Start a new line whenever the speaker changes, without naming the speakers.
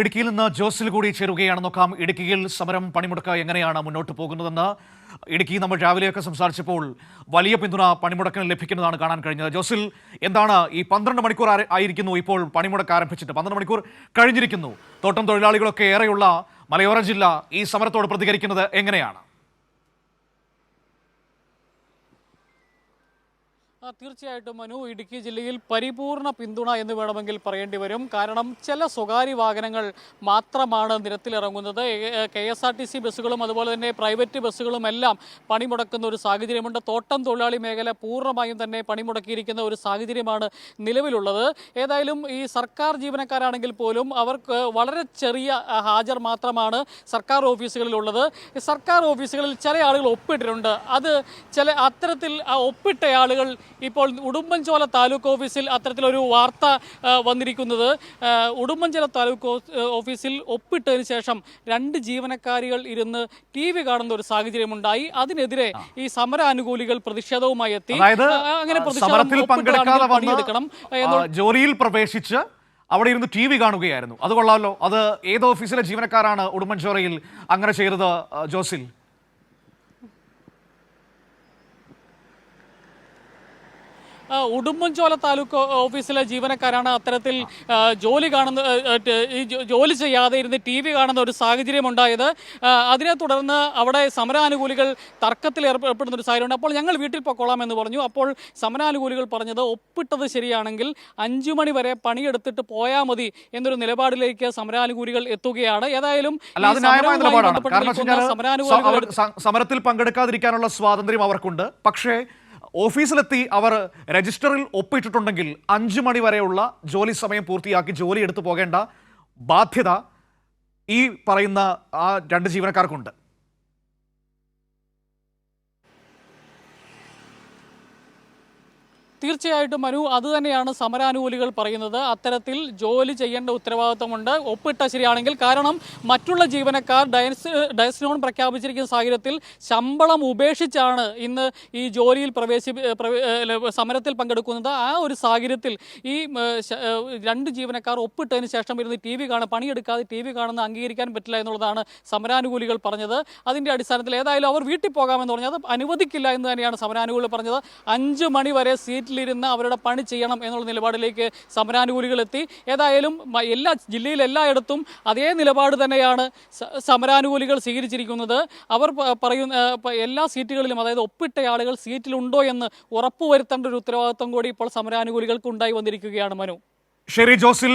ഇടുക്കിയിൽ നിന്ന് ജോസിൽ കൂടി ചേരുകയാണ്. നോക്കാം ഇടുക്കിയിൽ സമരം പണിമുടക്ക് എങ്ങനെയാണ് മുന്നോട്ട് പോകുന്നതെന്ന്. ഇടുക്കി നമ്മൾ രാവിലെയൊക്കെ സംസാരിച്ചപ്പോൾ വലിയ പിന്തുണ പണിമുടക്കിന് ലഭിക്കുന്നതാണ് കാണാൻ കഴിഞ്ഞത്. ജോസിൽ എന്താണ് ഈ പന്ത്രണ്ട് മണിക്കൂർ ആയിരിക്കുന്നു ഇപ്പോൾ പണിമുടക്ക് ആരംഭിച്ചിട്ട്. പന്ത്രണ്ട് മണിക്കൂർ കഴിഞ്ഞിരിക്കുന്നു. തോട്ടം തൊഴിലാളികളൊക്കെ ഏറെയുള്ള മലയോര ജില്ല ഈ സമരത്തോട് പ്രതികരിക്കുന്നത് എങ്ങനെയാണ്?
തീർച്ചയായിട്ടും മനു ഇടുക്കി ജില്ലയിൽ പരിപൂർണ പിന്തുണ എന്ന് വേണമെങ്കിൽ പറയേണ്ടി വരും. കാരണം ചില സ്വകാര്യ വാഹനങ്ങൾ മാത്രമാണ് നിരത്തിലിറങ്ങുന്നത്. K S R T C ബസ്സുകളും അതുപോലെ തന്നെ പ്രൈവറ്റ് ബസ്സുകളും എല്ലാം പണിമുടക്കുന്ന ഒരു സാഹചര്യമുണ്ട്. തോട്ടം തൊഴിലാളി മേഖല പൂർണമായും തന്നെ പണിമുടക്കിയിരിക്കുന്ന ഒരു സാഹചര്യമാണ് നിലവിലുള്ളത്. ഏതായാലും ഈ സർക്കാർ ജീവനക്കാരാണെങ്കിൽ പോലും അവർക്ക് വളരെ ചെറിയ ഹാജർ മാത്രമാണ് സർക്കാർ ഓഫീസുകളിലുള്ളത്. സർക്കാർ ഓഫീസുകളിൽ ചില ആളുകൾ ഒപ്പിട്ടിട്ടുണ്ട്. അത് ചില അത്തരത്തിൽ ആ ഒപ്പിട്ട ആളുകൾ ഇപ്പോൾ ഉടുമ്പൻചോല താലൂക്ക് ഓഫീസിൽ അത്തരത്തിലൊരു വാർത്ത വന്നിരിക്കുന്നത്. ഉടുമ്പൻചോല താലൂക്ക് ഓഫീസിൽ ഒപ്പിട്ടതിന് ശേഷം രണ്ട് ജീവനക്കാരികൾ ഇരുന്ന് ടി വി കാണുന്ന ഒരു സാഹചര്യമുണ്ടായി. അതിനെതിരെ ഈ സമരാനുകൂലികൾ പ്രതിഷേധവുമായി എത്തി. അങ്ങനെ പണിയെടുക്കണം.
ജോലിയിൽ പ്രവേശിച്ച് അവിടെ ഇരുന്ന് ടി വി കാണുകയായിരുന്നു. അത് കൊള്ളാമല്ലോ. അത് ഏത് ഓഫീസിലെ ജീവനക്കാരാണ് ഉടുമ്പൻചോറയിൽ അങ്ങനെ ചെയ്തത് ജോസിൽ?
ഉടുമ്പൻചോല താലൂക്ക് ഓഫീസിലെ ജീവനക്കാരാണ് അത്തരത്തിൽ ജോലി കാണുന്ന ഈ ജോലി ചെയ്യാതെ ഇരുന്ന് ടി വി കാണുന്ന ഒരു സാഹചര്യം ഉണ്ടായത് അതിനെ തുടർന്ന് അവിടെ സമരാനുകൂലികൾ തർക്കത്തിൽ ഏർപ്പെടുന്ന ഒരു സാഹചര്യമുണ്ട്. അപ്പോൾ ഞങ്ങൾ വീട്ടിൽ പൊക്കോളാം എന്ന് പറഞ്ഞു. അപ്പോൾ സമരാനുകൂലികൾ പറഞ്ഞത് ഒപ്പിട്ടത് ശരിയാണെങ്കിൽ അഞ്ചു മണി വരെ പണിയെടുത്തിട്ട് പോയാൽ മതി എന്നൊരു നിലപാടിലേക്ക് സമരാനുകൂലികൾ എത്തുകയാണ്. ഏതായാലും സമരാനുകൂലികൾ
സമരത്തിൽ പങ്കെടുക്കാതിരിക്കാനുള്ള സ്വാതന്ത്ര്യം അവർക്കുണ്ട്. പക്ഷേ ഓഫീസിലെത്തി അവർ രജിസ്റ്ററിൽ ഒപ്പിട്ടിട്ടുണ്ടെങ്കിൽ അഞ്ചു മണി വരെയുള്ള ജോലി സമയം പൂർത്തിയാക്കി ജോലി എടുത്തു പോകേണ്ട ബാധ്യത ഈ പറയുന്ന ആ രണ്ട് ജീവനക്കാർക്കുണ്ട്.
തീർച്ചയായിട്ടും മനു അത് തന്നെയാണ് സമരാനുകൂലികൾ പറയുന്നത്. അത്തരത്തിൽ ജോലി ചെയ്യേണ്ട ഉത്തരവാദിത്തമുണ്ട് ഒപ്പിട്ട ശരിയാണെങ്കിൽ കാരണം മറ്റുള്ള ജീവനക്കാർ ഡയസ് ഡയസ്നോൺ പ്രഖ്യാപിച്ചിരിക്കുന്ന സാഹചര്യത്തിൽ ശമ്പളം ഉപേക്ഷിച്ചാണ് ഇന്ന് ഈ ജോലിയിൽ പ്രവേശി സമരത്തിൽ പങ്കെടുക്കുന്നത്. ആ ഒരു സാഹചര്യത്തിൽ ഈ രണ്ട് ജീവനക്കാർ ഒപ്പിട്ടതിന് ശേഷം ഇരുന്ന് ടി വി കാണുക പണിയെടുക്കാതെ ടി വി കാണുന്ന അംഗീകരിക്കാൻ പറ്റില്ല എന്നുള്ളതാണ് സമരാനുകൂലികൾ പറഞ്ഞത്. അതിന്റെ അടിസ്ഥാനത്തിൽ ഏതായാലും അവർ വീട്ടിൽ പോകാമെന്ന് പറഞ്ഞത് അനുവദിക്കില്ല എന്ന് തന്നെയാണ് സമരാനുകൂലികൾ പറഞ്ഞത്. അഞ്ച് മണി വരെ സീറ്റിലിരുന്ന് അവരുടെ പണി ചെയ്യണം എന്നുള്ള നിലപാടിലേക്ക് സമരാനുകൂലികൾ എത്തി. ഏതായാലും എല്ലാ ജില്ലയിൽ എല്ലായിടത്തും അതേ നിലപാട് തന്നെയാണ് സമരാനുകൂലികൾ സ്വീകരിച്ചിരിക്കുന്നത്. അവർ പറയുന്ന എല്ലാ സീറ്റുകളിലും അതായത് ഒപ്പിട്ട ആളുകൾ സീറ്റിലുണ്ടോ എന്ന് ഉറപ്പുവരുത്തേണ്ട ഒരു ഉത്തരവാദിത്വം കൂടി ഇപ്പോൾ സമരാനുകൂലികൾക്ക് ഉണ്ടായി വന്നിരിക്കുകയാണ് മനു.
ശരി ജോസിൽ